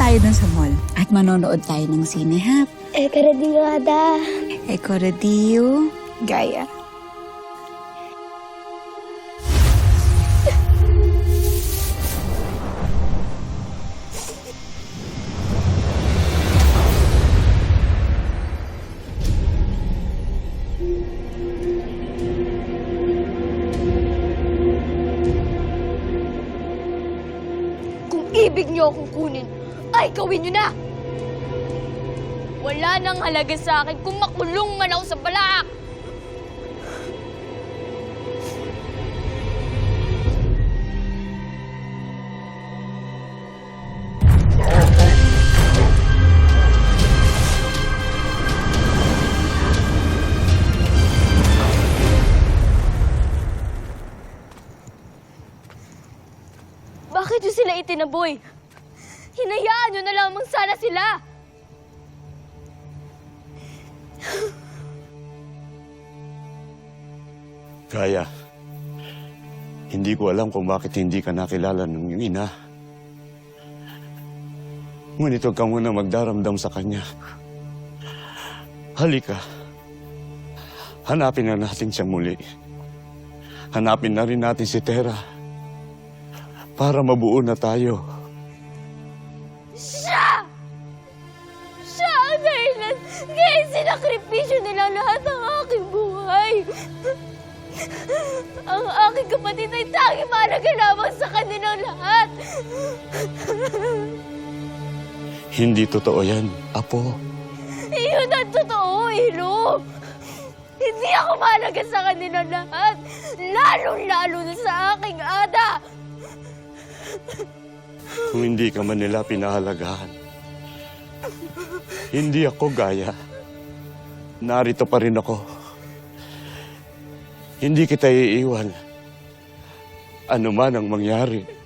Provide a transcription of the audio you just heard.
Hall at manonood tayo ng sine, ha? Eh, karadingada. Eko radio, gaya. Kung ibig niyo akong kunin, ay gawin niyo na! Wala nang halaga sa akin kung makulong man ako sa balak! Bakit niyo sila itinaboy? Hinayaan niyo na lamang sana sila! Kaya, hindi ko alam kung bakit hindi ka nakilala ng iyong ina. Ngunit huwag ka muna magdaramdam sa kanya. Halika. Hanapin na natin siya muli. Hanapin na rin natin si Tera. Para mabuo na tayo. Lahat ng aking buhay. Ang aking kapatid ay tanging mahalaga lamang sa kanilang lahat. Hindi totoo yan, Apo. Iyon ang totoo, Ilo. Hindi ako mahalaga sa kanilang lahat. Lalong-lalo na sa aking ada. Kung hindi ka man nila pinahalagahan. Hindi ako gaya. Narito pa rin ako. Hindi kita iiwan. Ano man ang mangyari.